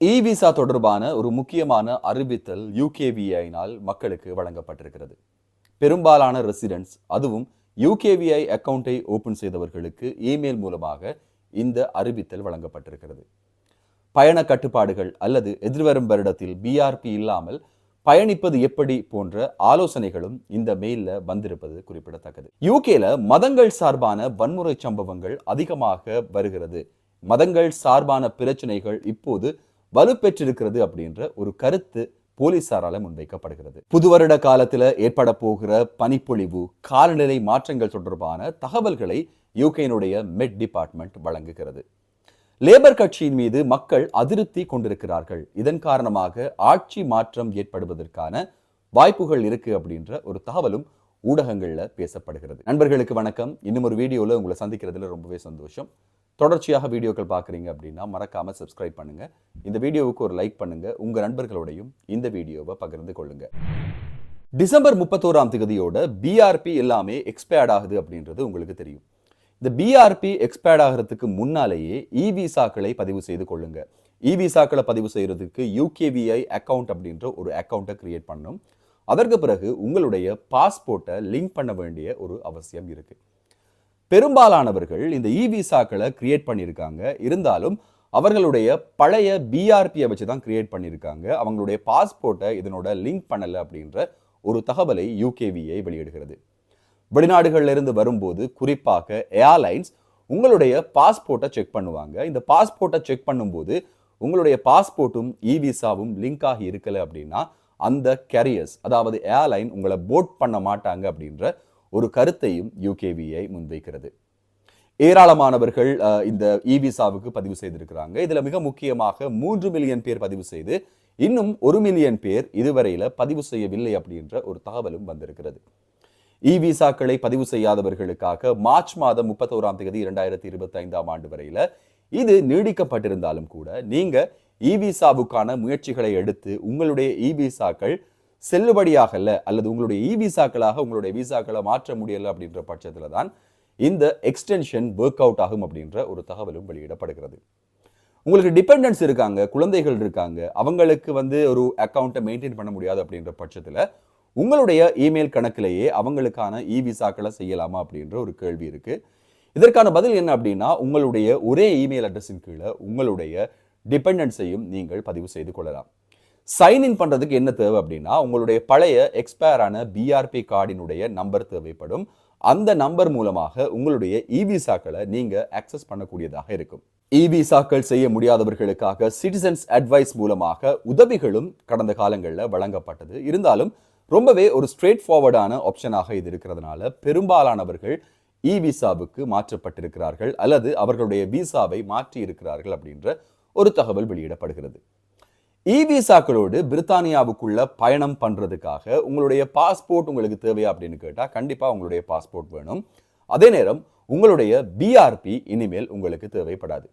E visa தொடர்பான ஒரு முக்கியமான அறிவித்தல் யூகேவிஐனால் மக்களுக்கு வழங்கப்பட்டிருக்கிறது. பெரும்பாலான ரெசிடென்ட்ஸ் அதுவும் யூகேவிஐ அக்கவுண்டை ஓபன் செய்தவர்களுக்கு இமெயில் மூலமாக இந்த அறிவித்தல் வழங்கப்பட்டிருக்கிறது. பயண கட்டுப்பாடுகள் அல்லது எதிர்வரும் வருடத்தில் பிஆர்பி இல்லாமல் பயணிப்பது எப்படி போன்ற ஆலோசனைகளும் இந்த மெயில்ல வந்திருப்பது குறிப்பிடத்தக்கது. யூகேல மதங்கள் சார்பான வன்முறை சம்பவங்கள் அதிகமாக வருகிறது. மதங்கள் சார்பான பிரச்சனைகள் இப்போது வலுப்பெற்றிருக்கிறது அப்படின்ற ஒரு கருத்து போலீசாரால முன்வைக்கப்படுகிறது. புது வருட காலத்துல ஏற்பட போகிற பனிப்பொழிவு காலநிலை மாற்றங்கள் தொடர்பான தகவல்களை யூகேனுடைய மெட் டிபார்ட்மெண்ட் வழங்குகிறது. லேபர் கட்சியின் மீது மக்கள் அதிருப்தி கொண்டிருக்கிறார்கள். இதன் காரணமாக ஆட்சி மாற்றம் ஏற்படுவதற்கான வாய்ப்புகள் இருக்கு அப்படின்ற ஒரு தகவலும் ஊடகங்கள்ல பேசப்படுகிறது. நண்பர்களுக்கு வணக்கம். இன்னும் ஒரு வீடியோவில் உங்களை சந்திக்கிறதுல ரொம்பவே சந்தோஷம். தொடர்ச்சியாக வீடியோக்கள் பார்க்குறீங்க அப்படின்னா மறக்காமல் சப்ஸ்கிரைப் பண்ணுங்க. இந்த வீடியோவுக்கு ஒரு லைக் பண்ணுங்க. உங்கள் நண்பர்களோடையும் இந்த வீடியோவை பகிர்ந்து கொள்ளுங்க. டிசம்பர் முப்பத்தோராம் தேதியோட பிஆர்பி எல்லாமே எக்ஸ்பயர்ட் ஆகுது அப்படின்றது உங்களுக்கு தெரியும். இந்த பிஆர்பி எக்ஸ்பயர்ட் ஆகிறதுக்கு முன்னாலேயே இ விசாக்களை பதிவு செய்து கொள்ளுங்க. இ விசாக்களை பதிவு செய்யறதுக்கு யூகேவிஐ அக்கவுண்ட் அப்படின்ற ஒரு அக்கௌண்ட்டை கிரியேட் பண்ணணும் அதற்கு பிறகு உங்களுடைய பாஸ்போர்ட்டை லிங்க் பண்ண வேண்டிய ஒரு அவசியம் இருக்குது பெரும்பாலானவர்கள் இந்த இ விசாக்களை கிரியேட் பண்ணியிருக்காங்க. இருந்தாலும் அவர்களுடைய பழைய பிஆர்பியை வச்சு தான் கிரியேட் பண்ணியிருக்காங்க. அவங்களுடைய பாஸ்போர்ட்டை இதனோட லிங்க் பண்ணலை அப்படின்ற ஒரு தகவலை யூகேவிஐ வெளியிடுகிறது. வெளிநாடுகளிலிருந்து வரும்போது குறிப்பாக ஏர்லைன்ஸ் உங்களுடைய பாஸ்போர்ட்டை செக் பண்ணுவாங்க. இந்த பாஸ்போர்ட்டை செக் பண்ணும்போது உங்களுடைய பாஸ்போர்ட்டும் இ விசாவும் லிங்க் ஆகி இருக்கலை அப்படின்னா அந்த கேரியர்ஸ் அதாவது ஏர்லைன் உங்களை போட் பண்ண மாட்டாங்க அப்படின்ற ஒரு கருத்தையும் யூகேவிஐ முன்வைக்கிறது. ஏராளமானவர்கள் அஹ், இந்த இ விசாவுக்கு பதிவு செய்திருக்கிறாங்க. இதுல மிக முக்கியமாக மூன்று மில்லியன் பேர் பதிவு செய்து இன்னும் ஒரு மில்லியன் பேர் இதுவரையில் பதிவு செய்யவில்லை அப்படின்ற ஒரு தகவலும் வந்திருக்கிறது. இ விசாக்களை பதிவு செய்யாதவர்களுக்காக மார்ச் மாதம் முப்பத்தோராம் தேதி இரண்டாயிரத்தி இருபத்தி ஐந்தாம் ஆண்டு வரையில இது நீடிக்கப்பட்டிருந்தாலும் கூட நீங்க இ விசாவுக்கான முயற்சிகளை எடுத்து உங்களுடைய இ விசாக்கள் செல்லுபடியாகல அல்லது உங்களுடைய இ விசாக்களாக உங்களுடைய விசாக்களை மாற்ற முடியல அப்படின்ற பட்சத்தில் தான் இந்த எக்ஸ்டென்ஷன் ஒர்க் அவுட் ஆகும் அப்படின்ற ஒரு தகவலும் வெளியிடப்படுகிறது. உங்களுக்கு டிபெண்டன்ஸ் இருக்காங்க குழந்தைகள் இருக்காங்க அவங்களுக்கு வந்து ஒரு அக்கௌண்ட்டை மெயின்டைன் பண்ண முடியாது அப்படின்ற பட்சத்தில் உங்களுடைய இமெயில் கணக்கிலேயே அவங்களுக்கான இ விசாக்களை செய்யலாமா அப்படின்ற ஒரு கேள்வி இருக்கு. இதற்கான பதில் என்ன அப்படின்னா உங்களுடைய ஒரே இமெயில் அட்ரஸின் கீழே உங்களுடைய டிபெண்டன்ஸையும் நீங்கள் பதிவு செய்து கொள்ளலாம். சைன் இன் என்ன தேவை அப்படின்னா உங்களுடைய பழைய எக்ஸ்பயரான பிஆர்பி கார்டினுடைய நம்பர் தேவைப்படும். அந்த நம்பர் மூலமாக உங்களுடைய இ விசாக்களை ஆக்சஸ் பண்ணக்கூடியதாக இருக்கும். இ விசாக்கள் செய்ய முடியாதவர்களுக்காக சிட்டிசன்ஸ் அட்வைஸ் மூலமாக உதவிகளும் கடந்த காலங்களில் வழங்கப்பட்டது. இருந்தாலும் ரொம்பவே ஒரு ஸ்ட்ரெயிட் ஃபார்வர்டான ஆப்ஷனாக இது இருக்கிறதுனால பெரும்பாலானவர்கள் இ விசாவுக்கு மாற்றப்பட்டிருக்கிறார்கள் அல்லது அவர்களுடைய விசாவை மாற்றி இருக்கிறார்கள் அப்படின்ற ஒரு தகவல் வெளியிடப்படுகிறது. இ விசாக்களோடு பிரித்தானியாவுக்குள்ள பயணம் பண்ணுறதுக்காக உங்களுடைய பாஸ்போர்ட் உங்களுக்கு தேவையா அப்படின்னு கேட்டால் கண்டிப்பாக உங்களுடைய பாஸ்போர்ட் வேணும். அதே நேரம் உங்களுடைய பிஆர்பி இனிமேல் உங்களுக்கு தேவைப்படாது.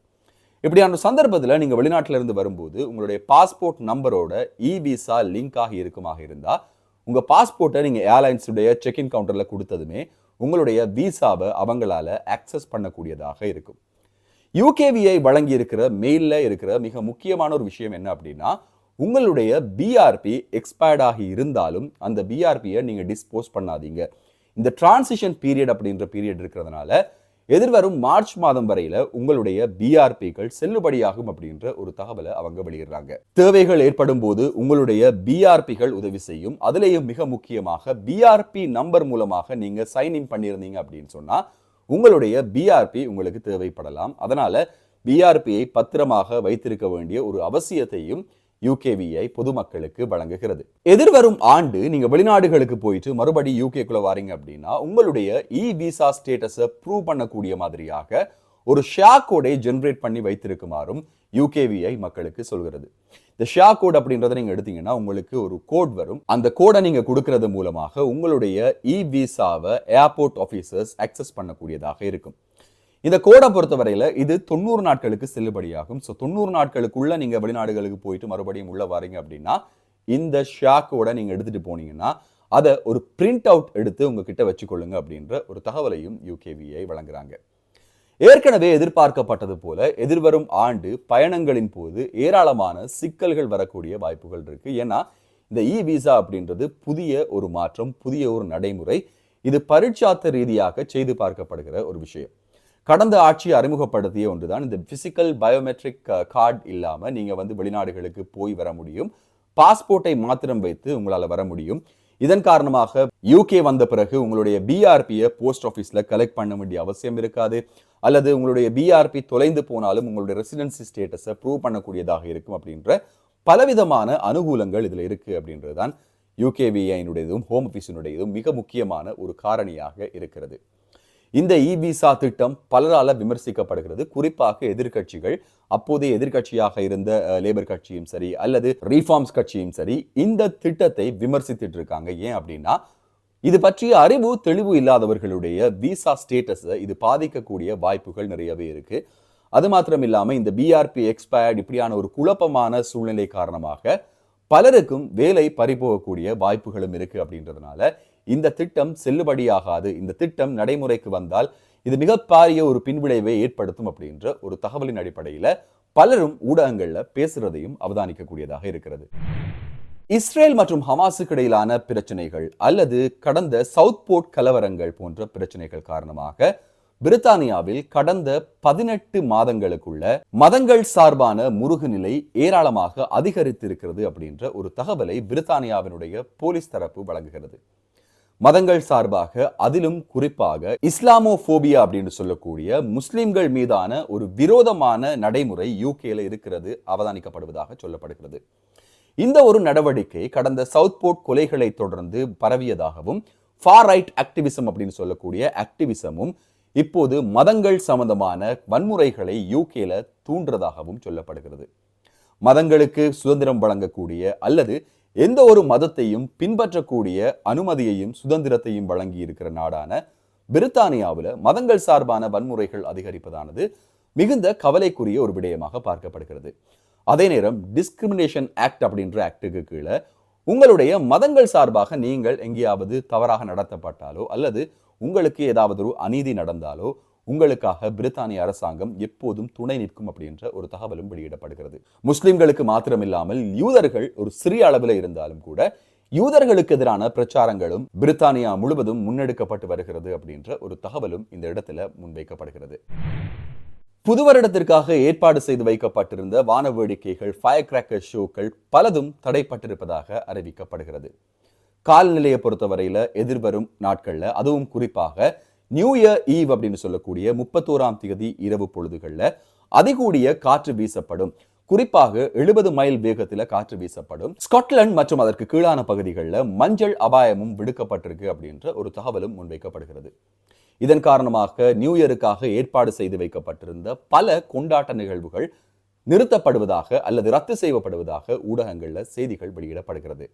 இப்படியான சந்தர்ப்பத்தில் நீங்கள் வெளிநாட்டிலிருந்து வரும்போது உங்களுடைய பாஸ்போர்ட் நம்பரோட இ விசா லிங்க் ஆகி இருக்குமாக இருந்தால் உங்கள் பாஸ்போர்ட்டை நீங்கள் ஏர்லைன்ஸுடைய செக்இன் கவுண்டரில் கொடுத்ததுமே உங்களுடைய விசாவை அவங்களால ஆக்சஸ் பண்ணக்கூடியதாக இருக்கும். யூகேவிஐ வழங்கி இருக்கிற மெயில்ல இருக்கிற மிக முக்கியமான ஒரு விஷயம் என்ன அப்படின்னா உங்களுடைய பிஆர்பி எக்ஸ்பயர்ட் ஆகி இருந்தாலும் அந்த பிஆர்பியை நீங்கள் டிஸ்போஸ் பண்ணாதீங்க. இந்த டிரான்சிஷன் பீரியட் அப்படின்ற பீரியட் இருக்கிறதுனால எதிர்வரும் மார்ச் மாதம் வரையில உங்களுடைய பிஆர்பிகள் செல்லுபடியாகும் அப்படின்ற ஒரு தகவலை அவங்க வெளியிடுறாங்க. தேவைகள் ஏற்படும் போது உங்களுடைய பிஆர்பிகள் உதவி செய்யும். அதுலேயும் மிக முக்கியமாக பிஆர்பி நம்பர் மூலமாக நீங்க சைன் இன் பண்ணியிருந்தீங்க அப்படின்னு சொன்னா உங்களுடைய பிஆர்பி உங்களுக்கு தேவைப்படலாம். அதனால் பிஆர்பியை பத்திரமாக வைத்திருக்க வேண்டிய ஒரு அவசியத்தையும் யூகேவிஐ பொதுமக்களுக்கு வழங்குகிறது. எதிர்வரும் ஆண்டு நீங்க வெளிநாடுகளுக்கு போயிட்டு மறுபடி யூகேக்குள்ள வாரீங்க அப்படின்னா உங்களுடைய இ விசா ஸ்டேட்டஸை ப்ரூவ் பண்ணக்கூடிய மாதிரியாக ஒரு ஷா கோடை ஜென்ரேட் பண்ணி வைத்திருக்குமாறும் யூகேவிஐ மக்களுக்கு சொல்கிறது. இந்த ஷா கோட் அப்படின்றத நீங்கள் எடுத்தீங்கன்னா உங்களுக்கு ஒரு கோட் வரும். அந்த கோடை நீங்கள் கொடுக்கறது மூலமாக உங்களுடைய இ விசாவை ஏர்போர்ட் ஆஃபீஸர்ஸ் அக்சஸ் பண்ணக்கூடியதாக இருக்கும். இந்த கோடை பொறுத்தவரையில் இது தொண்ணூறு நாட்களுக்கு செல்லுபடியாகும். ஸோ தொண்ணூறு நாட்களுக்குள்ள நீங்கள் வெளிநாடுகளுக்கு போயிட்டு மறுபடியும் உள்ள வரீங்க அப்படின்னா இந்த ஷாக்கோட கோடை எடுத்துகிட்டு போனீங்கன்னா அதை ஒரு பிரிண்ட் அவுட் எடுத்து உங்ககிட்ட வச்சுக்கொள்ளுங்க அப்படின்ற ஒரு தகவலையும் யூகேவிஐ வழங்குறாங்க. ஏற்கனவே எதிர்பார்க்கப்பட்டது போல எதிர்வரும் ஆண்டு பயணங்களின் போது ஏராளமான சிக்கல்கள் வரக்கூடிய வாய்ப்புகள் இருக்கு. ஏன்னா இந்த இ விசா அப்படின்றது புதிய ஒரு மாற்றம் புதிய ஒரு நடைமுறை. இது பரீட்சார்த்த ரீதியாக செய்து பார்க்கப்படுகிற ஒரு விஷயம். கடந்த ஆட்சி அறிமுகப்படுத்திய ஒன்றுதான் இந்த பிசிக்கல் பயோமெட்ரிக் கார்டு இல்லாமல் நீங்கள் வந்து வெளிநாடுகளுக்கு போய் வர முடியும். பாஸ்போர்ட்டை மாத்திரம் வைத்து உங்களால் வர முடியும். இதன் காரணமாக யூகே வந்த பிறகு உங்களுடைய பிஆர்பியை போஸ்ட் ஆஃபீஸில் கலெக்ட் பண்ண வேண்டிய அவசியம் இருக்காது. அல்லது உங்களுடைய பிஆர்பி தொலைந்து போனாலும் உங்களுடைய ரெசிடென்சி ஸ்டேட்டஸை ப்ரூவ் பண்ணக்கூடியதாக இருக்கும் அப்படின்ற பலவிதமான அனுகூலங்கள் இதில் இருக்குது அப்படின்றது தான் யூகேவிஐனுடையதும் ஹோம் ஆஃபீஸினுடையதும் மிக முக்கியமான ஒரு காரணியாக இருக்கிறது. இந்த இ விசா திட்டம் பலரால விமர்சிக்கப்படுகிறது. குறிப்பாக எதிர்கட்சிகள் அப்போதைய எதிர்கட்சியாக இருந்த லேபர் கட்சியும் சரி அல்லது ரீஃபார்ம்ஸ் கட்சியும் சரி இந்த திட்டத்தை விமர்சித்துட்டு இருக்காங்க ஏன் அப்படின்னா இது பற்றிய அறிவு தெளிவு இல்லாதவர்களுடைய விசா ஸ்டேட்டஸை இது பாதிக்கக்கூடிய வாய்ப்புகள் நிறையவே இருக்கு. அது மாத்திரம் இல்லாமல் இந்த பிஆர்பி எக்ஸ்பயர்ட் இப்படியான ஒரு குழப்பமான சூழ்நிலை காரணமாக பலருக்கும் வேலை பறிபோகக்கூடிய வாய்ப்புகளும் இருக்கு அப்படின்றதுனால இந்த திட்டம் செல்லுபடியாகாது இந்த திட்டம் நடைமுறைக்கு வந்தால் இது மிகப்பாரிய ஒரு பின்விளைவை ஏற்படுத்தும் அப்படின்ற ஒரு தகவலின் அடிப்படையில் பலரும் ஊடகங்கள்ல பேசுறதையும் அவதானிக்கக்கூடியதாக இருக்கிறது. இஸ்ரேல் மற்றும் ஹமாஸுக்கு இடையிலான பிரச்சனைகள் அல்லது கடந்த சவுத் போர்ட் கலவரங்கள் போன்ற பிரச்சனைகள் காரணமாக பிரித்தானியாவில் கடந்த பதினெட்டு மாதங்களுக்குள்ள மதங்கள் சார்பான முருகு நிலை ஏராளமாக அதிகரித்திருக்கிறது அப்படின்ற ஒரு தகவலை பிரித்தானியாவினுடைய போலீஸ் தரப்பு வழங்குகிறது. மதங்கள் சார்பாக அதிலும் குறிப்பாக இஸ்லாமோபோபியா அப்படின்னு சொல்லக்கூடிய முஸ்லிம்கள் மீதான ஒரு விரோதமான நடைமுறை யூகேல இருக்கிறது அவதானிக்கப்படுவதாக சொல்லப்படுகிறது. இந்த ஒரு நடவடிக்கை கடந்த சவுத் போர்ட் கொலைகளை தொடர்ந்து பரவியதாகவும் ஃபார் ரைட் ஆக்டிவிசம் அப்படின்னு சொல்லக்கூடிய ஆக்டிவிசமும் இப்போது மதங்கள் சம்பந்தமான வன்முறைகளை யூகேல தூண்டுறதாகவும் சொல்லப்படுகிறது. மதங்களுக்கு சுதந்திரம் வழங்கக்கூடிய அல்லது எந்த ஒரு மதத்தையும் பின்பற்றக்கூடிய அனுமதியையும் சுதந்திரத்தையும் வழங்கி இருக்கிற நாடான பிரித்தானியாவில் மதங்கள் சார்பான வன்முறைகள் அதிகரிப்பதானது மிகுந்த கவலைக்குரிய ஒரு விடயமாக பார்க்கப்படுகிறது. அதே நேரம் டிஸ்கிரிமினேஷன் ஆக்ட் அப்படின்ற ஆக்டுக்கு கீழே உங்களுடைய மதங்கள் சார்பாக நீங்கள் எங்கேயாவது தவறாக நடத்தப்பட்டாலோ அல்லது உங்களுக்கு ஏதாவது ஒரு அநீதி நடந்தாலோ உங்களுக்காக பிரித்தானிய அரசாங்கம் எப்போதும் துணை நிற்கும் அப்படின்ற ஒரு தகவலும் வெளியிடப்படுகிறது. முஸ்லிம்களுக்கு மாத்திரமில்லாமல் யூதர்கள் ஒரு சிறிய அளவில் இருந்தாலும் கூட யூதர்களுக்கு எதிரான பிரச்சாரங்களும் பிரித்தானியா முழுவதும் முன்னெடுக்கப்பட்டு வருகிறது அப்படின்ற ஒரு தகவலும் இந்த இடத்துல முன்வைக்கப்படுகிறது. புது வருடத்திற்காக ஏற்பாடு செய்து வைக்கப்பட்டிருந்த வான வேடிக்கைகள் ஃபயர் கிராக்கர் ஷோக்கள் பலதும் தடைப்பட்டிருப்பதாக அறிவிக்கப்படுகிறது. கால்நிலையை பொறுத்தவரையில எதிர்வரும் நாட்கள்ல அதுவும் குறிப்பாக நியூ இயர் ஈவ் அப்படின்னு சொல்லக்கூடிய முப்பத்தோராம் தேதி இரவு பொழுதுகளில் அதிகூடிய காற்று வீசப்படும். குறிப்பாக எழுபது மைல் வேகத்தில் காற்று வீசப்படும். ஸ்காட்லாந்து மற்றும் அதற்கு கீழான பகுதிகளில் மஞ்சள் அபாயமும் விடுக்கப்பட்டிருக்கு அப்படின்ற ஒரு தகவலும் முன்வைக்கப்படுகிறது. இதன் காரணமாக நியூ இயருக்காக ஏற்பாடு செய்து வைக்கப்பட்டிருந்த பல கொண்டாட்ட நிகழ்வுகள் நிறுத்தப்படுவதாக அல்லது ரத்து செய்யப்படுவதாக ஊடகங்களில் செய்திகள் வெளியிடப்படுகிறது.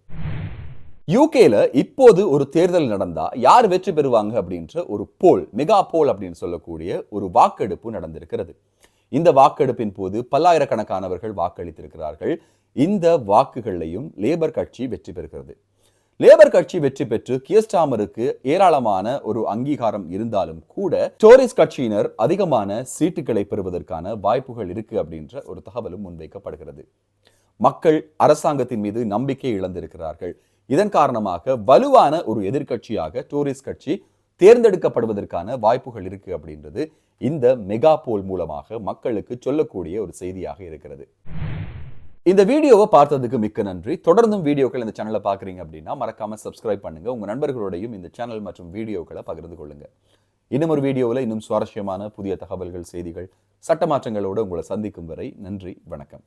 யூகேல இப்போது ஒரு தேர்தல் நடந்தா யார் வெற்றி பெறுவாங்க அப்படின்ற ஒரு போல் மெகா போல் அப்படின்னு சொல்லக்கூடிய ஒரு வாக்கெடுப்பு நடந்திருக்கிறது. இந்த வாக்கெடுப்பின் போது பல்லாயிரக்கணக்கானவர்கள் வாக்களித்திருக்கிறார்கள். இந்த வாக்குகளையும் லேபர் கட்சி வெற்றி பெறுகிறது. லேபர் கட்சி வெற்றி பெற்று கியஸ்டாமருக்கு ஏராளமான ஒரு அங்கீகாரம் இருந்தாலும் கூட டோரிஸ் கட்சியினர் அதிகமான சீட்டுகளை பெறுவதற்கான வாய்ப்புகள் இருக்கு அப்படின்ற ஒரு தகவலும் முன்வைக்கப்படுகிறது. மக்கள் அரசாங்கத்தின் மீது நம்பிக்கை இழந்திருக்கிறார்கள். இதன் காரணமாக வலுவான ஒரு எதிர்கட்சியாக டூரிஸ்ட் கட்சி தேர்ந்தெடுக்கப்படுவதற்கான வாய்ப்புகள் இருக்கு அப்படின்றது இந்த மெகா போல் மூலமாக மக்களுக்கு சொல்லக்கூடிய ஒரு செய்தியாக இருக்கிறது. இந்த வீடியோவை பார்த்ததுக்கு மிக்க நன்றி. தொடர்ந்தும் வீடியோக்கள் இந்த சேனலை பார்க்குறீங்க அப்படின்னா மறக்காம சப்ஸ்கிரைப் பண்ணுங்க. உங்க நண்பர்களோடையும் இந்த சேனல் மற்றும் வீடியோக்களை பகிர்ந்து கொள்ளுங்க. இன்னும் ஒரு வீடியோவில் இன்னும் சுவாரஸ்யமான புதிய தகவல்கள் செய்திகள் சட்ட மாற்றங்களோடு உங்களை சந்திக்கும் வரை நன்றி வணக்கம்.